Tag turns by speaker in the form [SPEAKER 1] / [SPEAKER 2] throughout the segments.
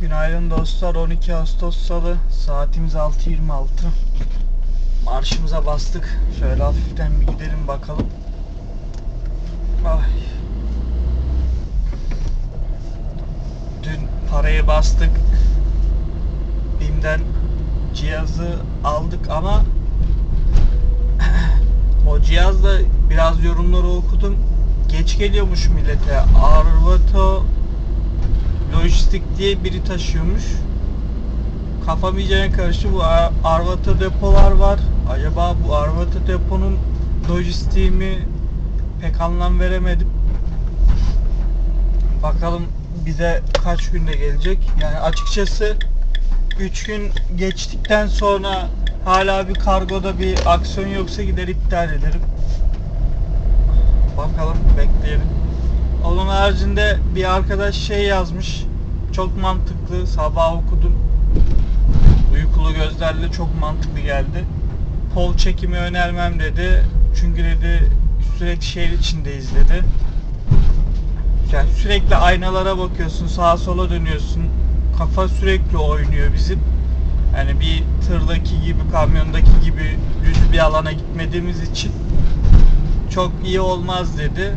[SPEAKER 1] Günaydın dostlar. 12 Ağustos Salı. Saatimiz 6.26. Marşımıza bastık. Şöyle hafiften bir gidelim bakalım. Ay. Dün parayı bastık. BİM'den cihazı aldık ama o cihazda biraz yorumları okudum. Geç geliyormuş millete. Arvato lojistik diye biri taşıyormuş. Kafam iyice karıştı. Bu Ar- Arvata depolar var. Acaba bu Arvata deponun lojistiği mi pek anlam veremedim. Bakalım bize kaç günde gelecek. Yani açıkçası 3 gün geçtikten sonra hala bir kargoda bir aksiyon yoksa gider iptal ederim. Bakalım bekleyelim. Onun haricinde bir arkadaş şey yazmış. Çok mantıklı. Sabah okudum. Uykulu gözlerle çok mantıklı geldi. Pol çekimi önermem dedi. Çünkü dedi sürekli şehir içindeyiz dedi. Yani sürekli aynalara bakıyorsun, sağa sola dönüyorsun. Kafa sürekli oynuyor bizim. Yani bir tırdaki gibi, kamyondaki gibi düz bir alana gitmediğimiz için çok iyi olmaz dedi.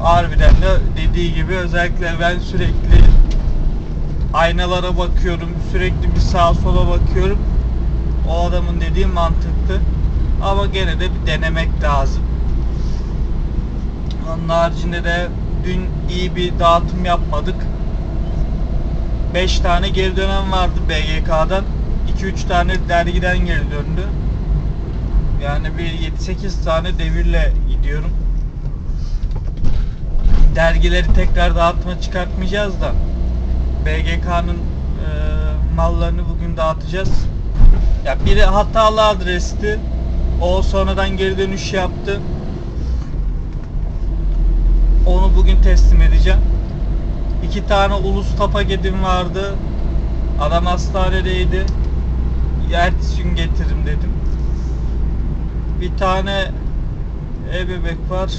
[SPEAKER 1] Harbiden de dediği gibi özellikle ben sürekli aynalara bakıyorum. Sürekli bir sağa sola bakıyorum. O adamın dediği mantıklı. Ama gene de bir denemek lazım. Onun haricinde de dün iyi bir dağıtım yapmadık. 5 tane geri dönen vardı BGK'dan. 2-3 tane dergiden geri döndü. Yani bir 7-8 tane devirle gidiyorum. Dergileri tekrar dağıtma çıkartmayacağız da BGK'nın e, mallarını bugün dağıtacağız. Ya biri hatalı adresti. O sonradan geri dönüş yaptı. Onu bugün teslim edeceğim. İki tane ulus paketim vardı. Adam hastanedeydi. Ertesi gün getiririm dedim. Bir tane e-bebek var.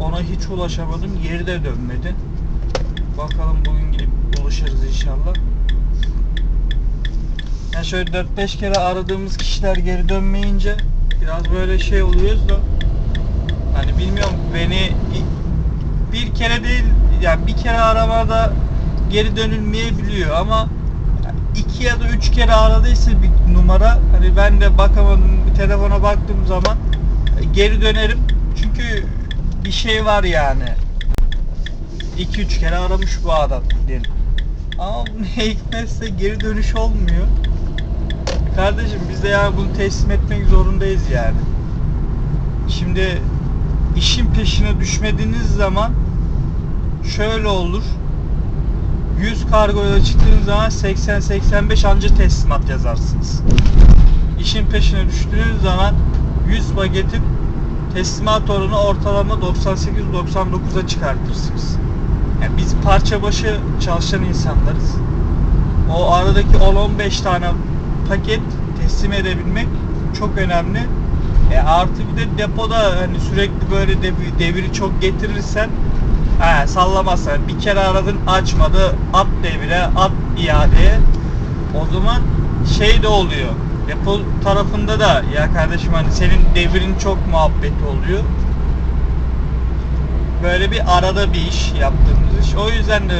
[SPEAKER 1] Ona hiç ulaşamadım. Geri de dönmedi. Bakalım bugün gidip buluşuruz inşallah. Yani şöyle 4-5 kere aradığımız kişiler geri dönmeyince biraz böyle şey oluyoruz da hani bilmiyorum beni bir kere değil yani bir kere aramada geri dönülmeyebiliyor ama iki ya da üç kere aradıysa bir numara hani ben de bakamadım bir telefona baktığım zaman geri dönerim çünkü bir şey var yani 2-3 kere aramış bu adam derim. Ama ne hikmetse geri dönüş olmuyor. Kardeşim biz de yani bunu teslim etmek zorundayız yani. Şimdi işin peşine düşmediğiniz zaman şöyle olur. 100 kargoya çıktığınız zaman 80-85 anca teslimat yazarsınız. İşin peşine düştüğünüz zaman 100 paketin teslimat oranı ortalama 98-99'a çıkartırsınız. Yani biz parça başı çalışan insanlarız. O aradaki 10-15 tane paket teslim edebilmek çok önemli. E artı bir de depoda hani sürekli böyle dev- deviri çok getirirsen he, sallamazsan bir kere aradın açmadı at devire at iadeye o zaman şey de oluyor depo tarafında da ya kardeşim hani senin devirin çok muhabbeti oluyor böyle bir arada bir iş yaptığımız iş. O yüzden de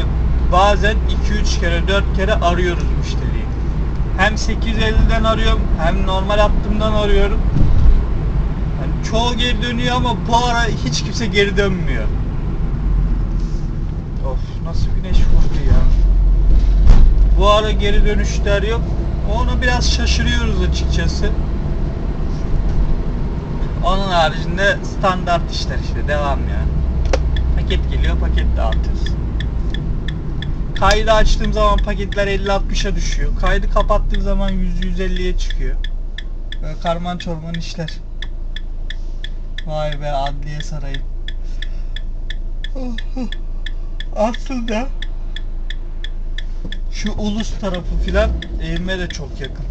[SPEAKER 1] bazen 2-3 kere 4 kere arıyoruz müşteriyi. Hem 850'den arıyorum hem normal hattımdan arıyorum. Yani çoğu geri dönüyor ama bu ara hiç kimse geri dönmüyor. Of nasıl güneş vurdu ya. Bu ara geri dönüşler yok. Onu biraz şaşırıyoruz açıkçası. Onun haricinde standart işler işte devam ya. Paket geliyor paket dağıtıyoruz. Kaydı açtığım zaman paketler 50-60'a düşüyor. Kaydı kapattığım zaman 100-150'ye çıkıyor. Böyle karman çorman işler. Vay be adliye sarayı. Aslında şu ulus tarafı filan evime de çok yakın.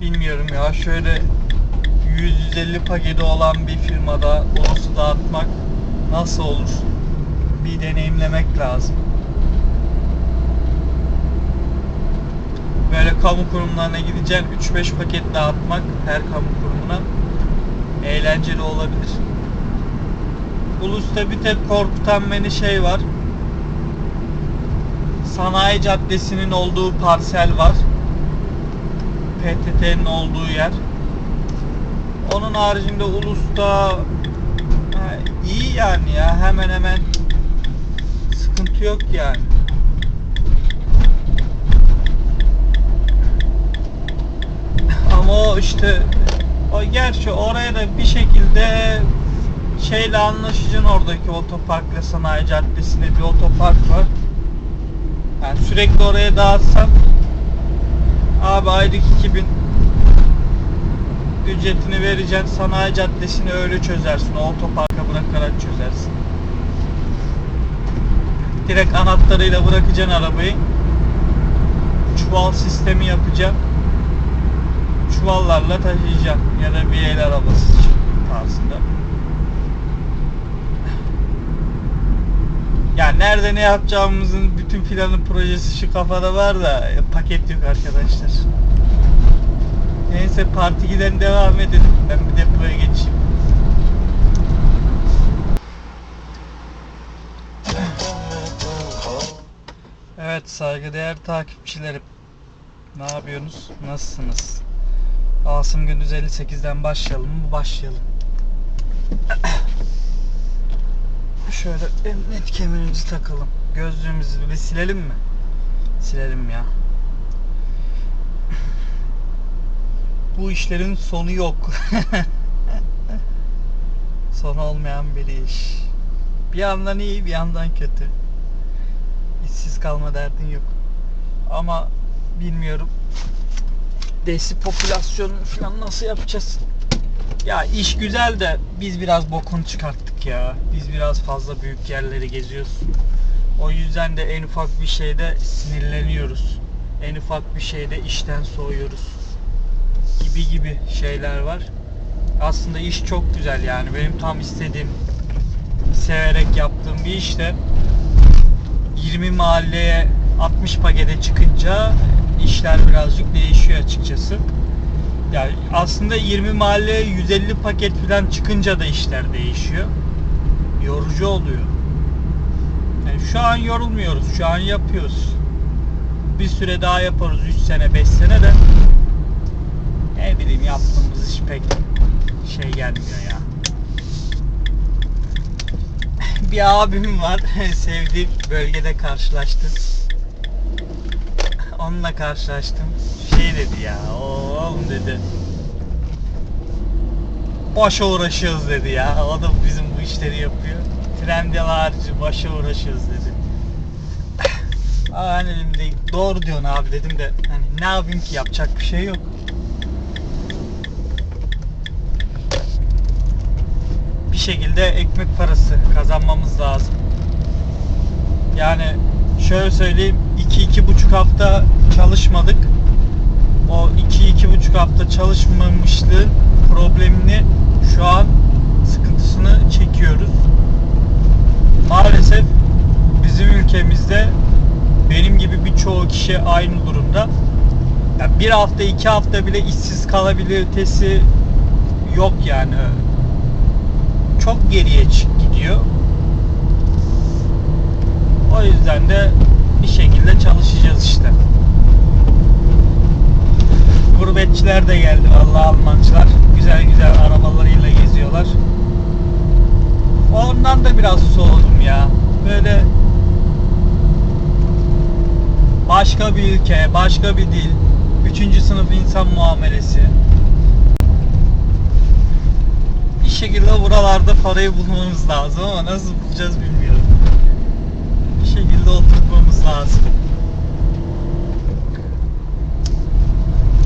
[SPEAKER 1] Bilmiyorum ya şöyle 100-150 paketi olan bir firmada ulusu dağıtmak nasıl olur? bir deneyimlemek lazım. Böyle kamu kurumlarına gideceksin 3-5 paket dağıtmak her kamu kurumuna eğlenceli olabilir. Ulus'ta bir tek korkutan beni şey var. Sanayi Caddesi'nin olduğu parsel var. PTT'nin olduğu yer. Onun haricinde Ulus'ta ha, iyi yani ya hemen hemen sıkıntı yok yani. Ama o işte o gerçi oraya da bir şekilde şeyle anlaşacaksın oradaki otoparkla sanayi caddesinde bir otopark var. Yani sürekli oraya dağıtsam abi aylık 2000 ücretini vereceksin sanayi caddesini öyle çözersin o otoparka bırakarak çözersin. Direkt anahtarıyla bırakacaksın arabayı. Çuval sistemi yapacaksın. Çuvallarla taşıyacaksın ya da bir el arabası tarzında. Ya nerede ne yapacağımızın bütün planı projesi şu kafada var da e, paket yok arkadaşlar. Neyse parti giden devam edelim. Ben bir depoya geçeyim. Evet saygıdeğer takipçilerim. Ne yapıyorsunuz? Nasılsınız? Asım Gündüz 58'den başlayalım mı? Başlayalım. Şöyle emniyet kemerimizi takalım. Gözlüğümüzü bir silelim mi? Silelim ya. Bu işlerin sonu yok. Sonu olmayan bir iş. Bir yandan iyi, bir yandan kötü. İşsiz kalma derdin yok. Ama bilmiyorum. Desi popülasyonunu falan nasıl yapacağız? Ya iş güzel de biz biraz bokunu çıkarttık ya. Biz biraz fazla büyük yerleri geziyoruz. O yüzden de en ufak bir şeyde sinirleniyoruz. En ufak bir şeyde işten soğuyoruz. Gibi gibi şeyler var. Aslında iş çok güzel yani. Benim tam istediğim, severek yaptığım bir işte 20 mahalleye 60 pakete çıkınca işler birazcık değişiyor açıkçası. Yani aslında 20 mahalleye 150 paket falan çıkınca da işler değişiyor. Yorucu oluyor. Yani şu an yorulmuyoruz. Şu an yapıyoruz. Bir süre daha yaparız 3 sene 5 sene de ne bileyim yaptığımız iş pek şey gelmiyor ya. Bir abim var sevdiğim bölgede karşılaştım. Onunla karşılaştım. Şey dedi ya, oğlum dedi. Boşa uğraşıyoruz dedi ya. O da bizim bu işleri yapıyor. Trendyol harici boşa uğraşıyoruz dedi. Aa hani dedim de, doğru diyorsun abi dedim de hani ne yapayım ki yapacak bir şey yok. Bir şekilde ekmek parası kazanmamız lazım. Yani şöyle söyleyeyim 2-2,5 hafta çalışmadık. 2-2,5 hafta çalışmamışlığın problemini şu an sıkıntısını çekiyoruz. Maalesef bizim ülkemizde benim gibi birçoğu kişi aynı durumda. Ya bir hafta iki hafta bile işsiz kalabilitesi yok yani. Çok geriye gidiyor. O yüzden de bir şekilde çalışacağız işte. Gurbetçiler de geldi vallahi Almancılar. Güzel güzel arabalarıyla geziyorlar. Ondan da biraz soğudum ya. Böyle başka bir ülke, başka bir dil, üçüncü sınıf insan muamelesi. Bir şekilde buralarda parayı bulmamız lazım ama nasıl bulacağız bilmiyorum. Bir şekilde oturtmamız lazım.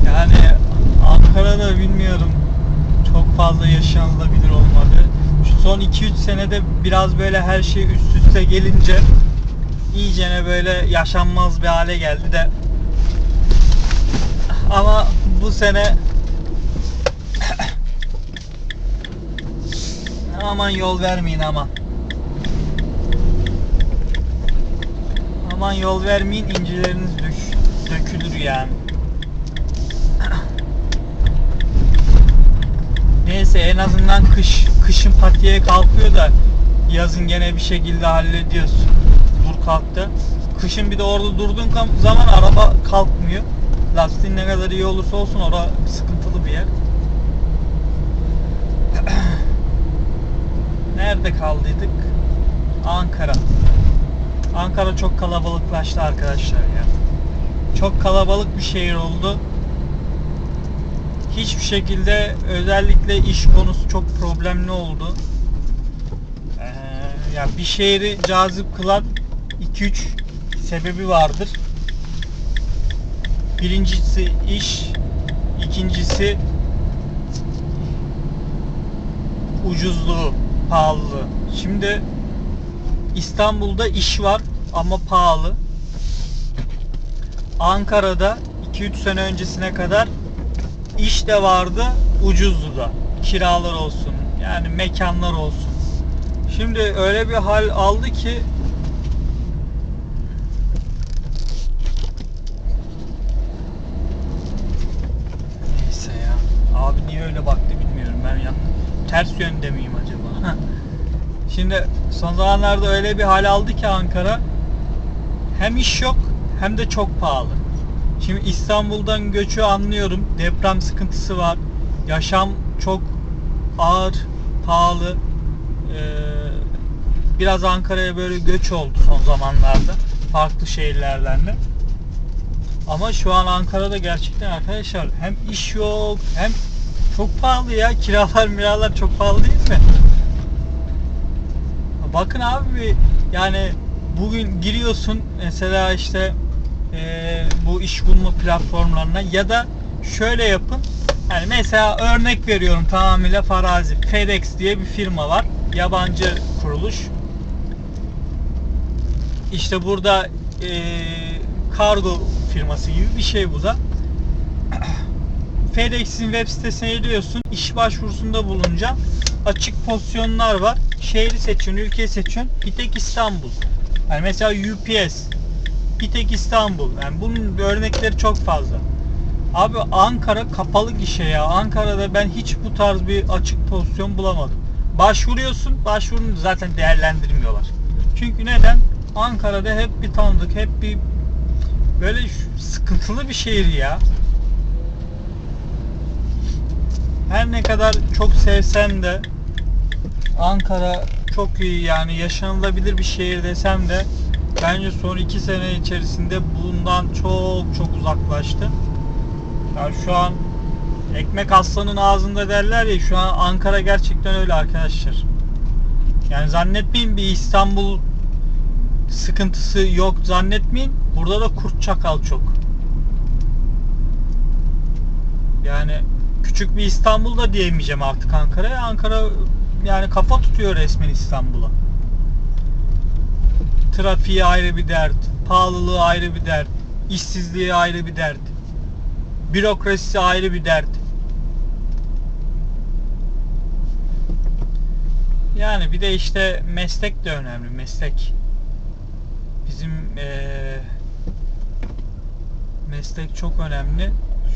[SPEAKER 1] Yani Ankara'da bilmiyorum çok fazla yaşanılabilir olmadı. Şu son 2-3 senede biraz böyle her şey üst üste gelince iyicene böyle yaşanmaz bir hale geldi de ama bu sene aman yol vermeyin aman Aman yol vermeyin incileriniz düş, dökülür yani. Neyse en azından kış kışın patiye kalkıyor da yazın gene bir şekilde hallediyoruz. Dur kalktı. Kışın bir de orada durduğun zaman araba kalkmıyor. Lastiğin ne kadar iyi olursa olsun orada sıkıntılı bir yer. Nerede kaldıydık? Ankara. Ankara çok kalabalıklaştı arkadaşlar ya. Çok kalabalık bir şehir oldu. Hiçbir şekilde özellikle iş konusu çok problemli oldu. Ee, ya bir şehri cazip kılan 2-3 sebebi vardır. Birincisi iş, ikincisi ucuzluğu, pahalılığı. Şimdi İstanbul'da iş var ama pahalı. Ankara'da 2-3 sene öncesine kadar iş de vardı, ucuzdu da. Kiralar olsun, yani mekanlar olsun. Şimdi öyle bir hal aldı ki Neyse ya. Abi niye öyle baktı bilmiyorum ben ya. Ters yönde miyim acaba? Şimdi son zamanlarda öyle bir hal aldı ki Ankara. Hem iş yok hem de çok pahalı. Şimdi İstanbul'dan göçü anlıyorum. Deprem sıkıntısı var. Yaşam çok ağır, pahalı. Ee, biraz Ankara'ya böyle göç oldu son zamanlarda. Farklı şehirlerden de. Ama şu an Ankara'da gerçekten arkadaşlar hem iş yok hem çok pahalı ya. Kiralar miralar çok pahalı değil mi? Bakın abi yani bugün giriyorsun mesela işte eee, bu iş bulma platformlarına ya da şöyle yapın. Yani mesela örnek veriyorum tamamıyla farazi. FedEx diye bir firma var. Yabancı kuruluş. İşte burada eee, kargo firması gibi bir şey bu da. FedEx'in web sitesine giriyorsun. iş başvurusunda bulunca açık pozisyonlar var. Şehri seçiyorsun, ülkeyi seçiyorsun. Bir tek İstanbul. Yani mesela UPS. Bir tek İstanbul. Yani bunun örnekleri çok fazla. Abi Ankara kapalı gişe ya. Ankara'da ben hiç bu tarz bir açık pozisyon bulamadım. Başvuruyorsun, başvurunu zaten değerlendirmiyorlar. Çünkü neden? Ankara'da hep bir tanıdık, hep bir böyle sıkıntılı bir şehir ya. Her ne kadar çok sevsem de Ankara çok iyi yani yaşanılabilir bir şehir desem de bence son iki sene içerisinde bundan çok çok uzaklaştı. Yani şu an ekmek aslanın ağzında derler ya şu an Ankara gerçekten öyle arkadaşlar. Yani zannetmeyin bir İstanbul sıkıntısı yok zannetmeyin. Burada da kurt çakal çok. Yani küçük bir İstanbul da diyemeyeceğim artık Ankara'ya. Ankara yani kafa tutuyor resmen İstanbul'a. Trafiği ayrı bir dert, pahalılığı ayrı bir dert, işsizliği ayrı bir dert, bürokrasisi ayrı bir dert. Yani bir de işte meslek de önemli, meslek. Bizim eee, meslek çok önemli.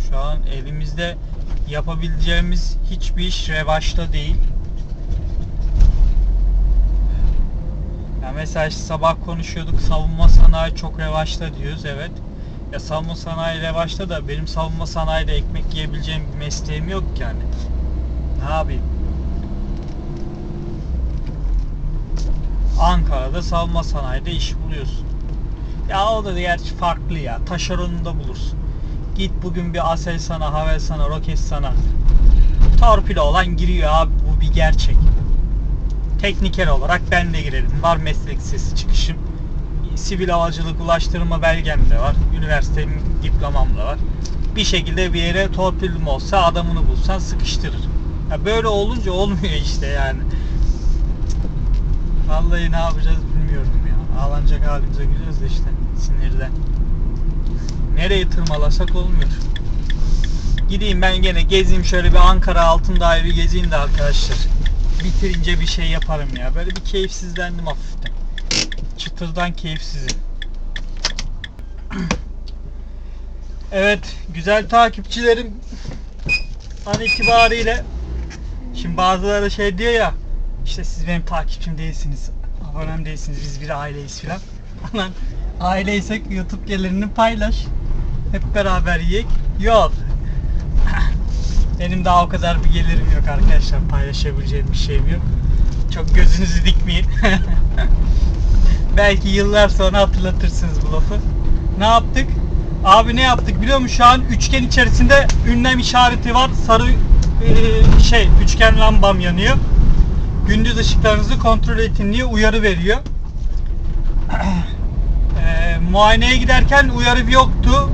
[SPEAKER 1] Şu an elimizde yapabileceğimiz hiçbir iş revaçta değil. Ya mesela işte sabah konuşuyorduk savunma sanayi çok revaçta diyoruz evet. Ya savunma sanayi revaçta da benim savunma sanayide ekmek yiyebileceğim bir mesleğim yok ki yani. Ne yapayım? Ankara'da savunma sanayide iş buluyorsun. Ya o da gerçi farklı ya. Taşeronunda bulursun. Git bugün bir Aselsan'a, Havelsan'a, Roketsan'a torpil olan giriyor abi bu bir gerçek. Tekniker olarak ben de girerim. Var meslek lisesi çıkışım. Sivil havacılık ulaştırma belgem de var. Üniversite diplomam da var. Bir şekilde bir yere torpilim olsa adamını bulsan sıkıştırır. Ya böyle olunca olmuyor işte yani. Vallahi ne yapacağız bilmiyorum ya. Ağlanacak halimize gülüyoruz da işte sinirden. Nereye tırmalasak olmuyor. Gideyim ben gene gezeyim şöyle bir Ankara altın daire gezeyim de arkadaşlar bitirince bir şey yaparım ya. Böyle bir keyifsizlendim hafiften. Çıtırdan keyifsizim. Evet, güzel takipçilerim an itibariyle şimdi bazıları şey diyor ya işte siz benim takipçim değilsiniz, abonem değilsiniz, biz bir aileyiz filan. Aileysek YouTube gelirinin paylaş. Hep beraber yiyek. Yok. Benim daha o kadar bir gelirim yok arkadaşlar. Paylaşabileceğim bir şeyim yok. Çok gözünüzü dikmeyin. Belki yıllar sonra hatırlatırsınız bu lafı. Ne yaptık? Abi ne yaptık biliyor musun? Şu an üçgen içerisinde ünlem işareti var. Sarı e, şey üçgen lambam yanıyor. Gündüz ışıklarınızı kontrol edin diye uyarı veriyor. E, muayeneye giderken uyarı yoktu.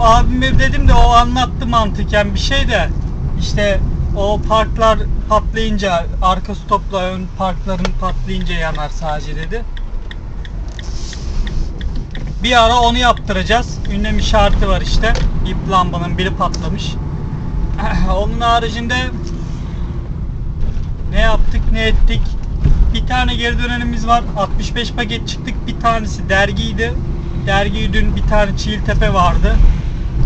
[SPEAKER 1] Abime dedim de o anlattı mantıken bir şey de işte o parklar patlayınca arka stopla ön parkların patlayınca yanar sadece dedi. Bir ara onu yaptıracağız. Ünlem işareti var işte. İp lambanın biri patlamış. Onun haricinde ne yaptık ne ettik. Bir tane geri dönenimiz var. 65 paket çıktık. Bir tanesi dergiydi. Dergiyi dün bir tane Çiğiltepe vardı.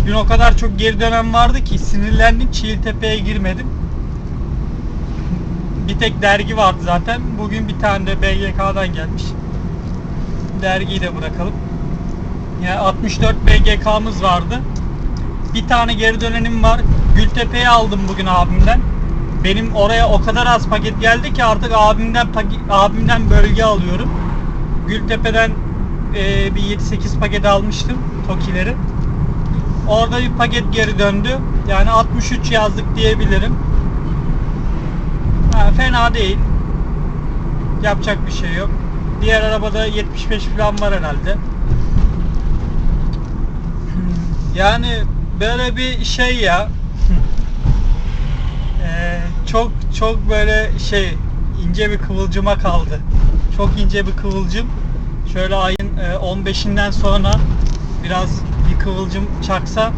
[SPEAKER 1] Dün o kadar çok geri dönem vardı ki sinirlendim Çiğiltepe'ye girmedim. Bir tek dergi vardı zaten. Bugün bir tane de BGK'dan gelmiş. Dergiyi de bırakalım. Yani 64 BGK'mız vardı. Bir tane geri dönenim var. Gültepe'yi aldım bugün abimden. Benim oraya o kadar az paket geldi ki artık abimden abimden bölge alıyorum. Gültepe'den e, bir 7-8 paket almıştım Tokileri. Orada bir paket geri döndü. Yani 63 yazdık diyebilirim. Ha, fena değil. Yapacak bir şey yok. Diğer arabada 75 falan var herhalde. Yani böyle bir şey ya. Ee, çok çok böyle şey ince bir kıvılcıma kaldı. Çok ince bir kıvılcım. Şöyle ayın e, 15'inden sonra biraz bir kıvılcım çaksa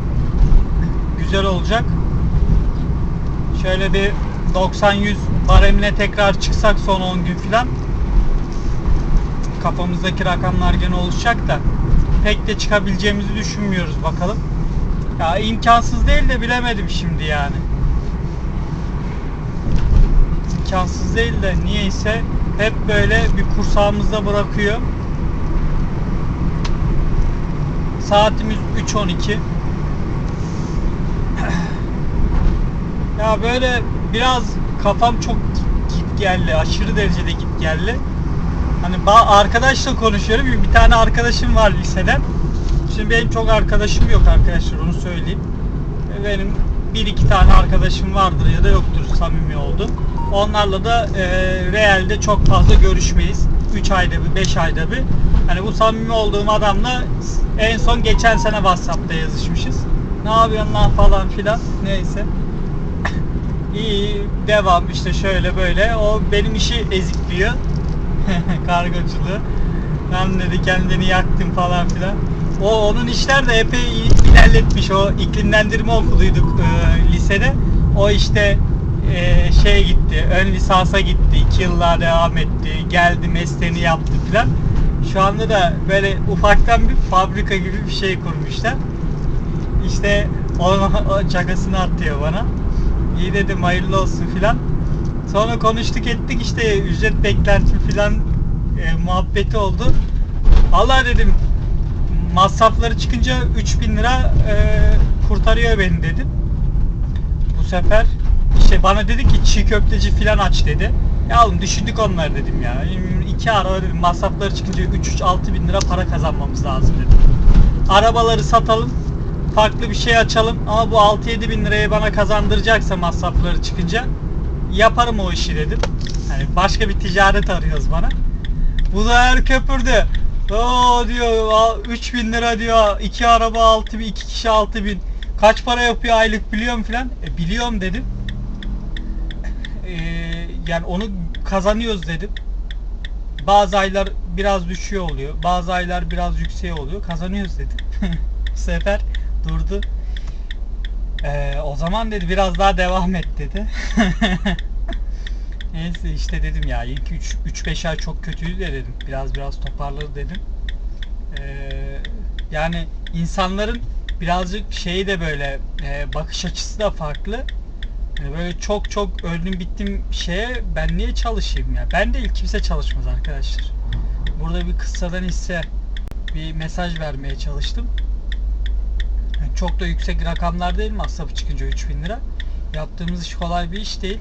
[SPEAKER 1] güzel olacak. Şöyle bir 90-100 baremine tekrar çıksak son 10 gün filan kafamızdaki rakamlar gene oluşacak da pek de çıkabileceğimizi düşünmüyoruz bakalım. Ya imkansız değil de bilemedim şimdi yani. İmkansız değil de niyeyse hep böyle bir kursağımızda bırakıyor. Saatimiz 3.12. Ya böyle biraz kafam çok git geldi. Aşırı derecede git geldi. Hani arkadaşla konuşuyorum. Bir tane arkadaşım var liseden. Şimdi benim çok arkadaşım yok arkadaşlar onu söyleyeyim. Benim bir iki tane arkadaşım vardır ya da yoktur samimi oldu. Onlarla da e, realde çok fazla görüşmeyiz. 3 ayda bir, 5 ayda bir. Hani bu samimi olduğum adamla en son geçen sene WhatsApp'ta yazışmışız. Ne yapıyorsun lan falan filan. Neyse. İyi devam işte şöyle böyle. O benim işi ezikliyor. Kargoculuğu. Ben dedi kendini yaktın falan filan. O onun işler de epey ilerletmiş. O iklimlendirme okuduyduk e, lisede. O işte e, şeye gitti. Ön lisansa gitti. 2 yıllar devam etti. Geldi mesleğini yaptı filan. Şu anda da böyle ufaktan bir fabrika gibi bir şey kurmuşlar. İşte onun çakasını atıyor bana. İyi dedim hayırlı olsun filan. Sonra konuştuk ettik işte ücret beklenti filan e, muhabbeti oldu. Allah dedim masrafları çıkınca 3000 lira e, kurtarıyor beni dedim. Bu sefer işte bana dedi ki çiğ köfteci filan aç dedi. Ya oğlum düşündük onları dedim ya. İki araba dedim masrafları çıkınca 3-3-6 bin lira para kazanmamız lazım dedim. Arabaları satalım farklı bir şey açalım ama bu 6-7 bin lirayı bana kazandıracaksa masrafları çıkınca yaparım o işi dedim. Hani başka bir ticaret arıyoruz bana. Bu da her köpürdü. Oo diyor 3 bin lira diyor. iki araba 6 bin, iki kişi 6 bin. Kaç para yapıyor aylık biliyorum filan. E, biliyorum dedim. E, yani onu kazanıyoruz dedim. Bazı aylar biraz düşüyor oluyor. Bazı aylar biraz yüksek oluyor. Kazanıyoruz dedim. Bu sefer durdu. Ee, o zaman dedi biraz daha devam et dedi. Neyse işte dedim ya ilk 3-5 ay çok kötüydü de dedim. Biraz biraz toparladı dedim. Ee, yani insanların birazcık şeyi de böyle e, bakış açısı da farklı. Yani böyle çok çok öldüm bittim şeye ben niye çalışayım ya? Ben değil kimse çalışmaz arkadaşlar. Burada bir kıssadan hisse bir mesaj vermeye çalıştım. Yani çok da yüksek rakamlar değil masrafı çıkınca 3000 lira. Yaptığımız iş kolay bir iş değil.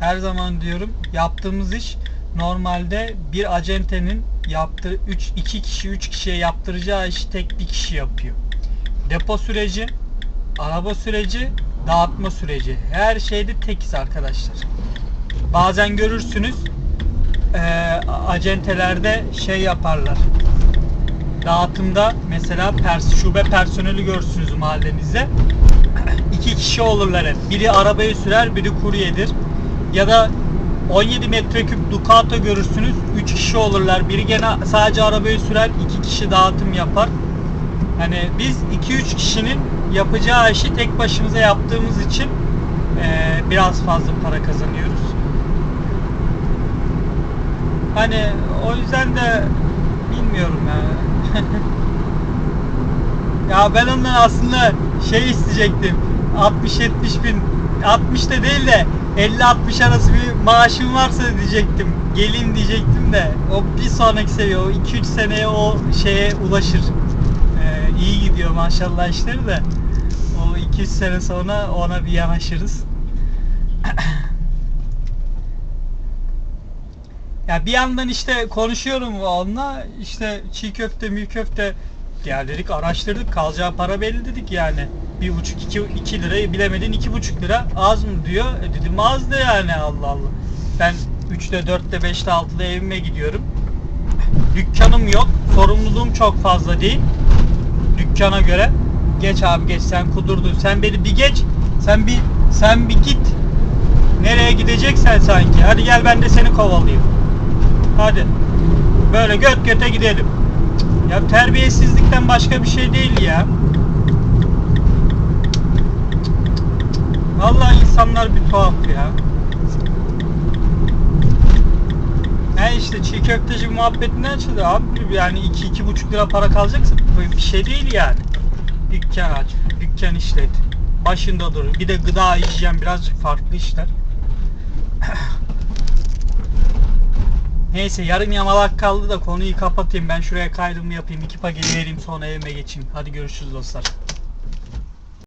[SPEAKER 1] Her zaman diyorum yaptığımız iş normalde bir acentenin yaptığı 3 2 kişi 3 kişiye yaptıracağı işi tek bir kişi yapıyor. Depo süreci, araba süreci, dağıtma süreci. Her şeyde tekiz arkadaşlar. Bazen görürsünüz eee, acentelerde şey yaparlar. Dağıtımda mesela pers şube personeli görürsünüz mahallenizde. İki kişi olurlar hep. Biri arabayı sürer, biri kuryedir. Ya da 17 metreküp Ducato görürsünüz. 3 kişi olurlar. Biri gene sadece arabayı sürer, iki kişi dağıtım yapar. Hani biz 2-3 kişinin yapacağı işi tek başımıza yaptığımız için eee, biraz fazla para kazanıyoruz. Hani o yüzden de bilmiyorum ya. ya ben ondan aslında şey isteyecektim. 60-70 bin 60 da değil de 50-60 arası bir maaşım varsa diyecektim. Geleyim diyecektim de o bir sonraki seviye o 2-3 seneye o şeye ulaşır. Ee, iyi gidiyor maşallah işleri de. O 200 sene sonra ona bir yanaşırız. Ya bir yandan işte konuşuyorum onunla işte çiğ köfte mü köfte ya dedik araştırdık kalacağı para belli dedik yani. Bir buçuk iki, iki lirayı bilemedin iki buçuk lira az mı diyor. E dedim az da yani Allah Allah. Ben 3'te 4'te 5'te 6'da evime gidiyorum. Dükkanım yok. Sorumluluğum çok fazla değil. Dükkana göre. Geç abi geç sen kudurdun. Sen beni bir geç. Sen bir sen bir git. Nereye gideceksen sanki. Hadi gel ben de seni kovalayayım. Hadi. Böyle göt göte gidelim. Ya terbiyesizlikten başka bir şey değil ya. Vallahi insanlar bir tuhaf ya. Yani işte çiğ köfteci muhabbetinden açıldı abi yani iki iki buçuk lira para kalacaksa bir şey değil yani. Dükkan aç, dükkan işlet, başında dur. Bir de gıda hijyen birazcık farklı işler. Neyse yarım yamalak kaldı da konuyu kapatayım. Ben şuraya kaydımı yapayım. iki paketi vereyim sonra evime geçeyim. Hadi görüşürüz dostlar.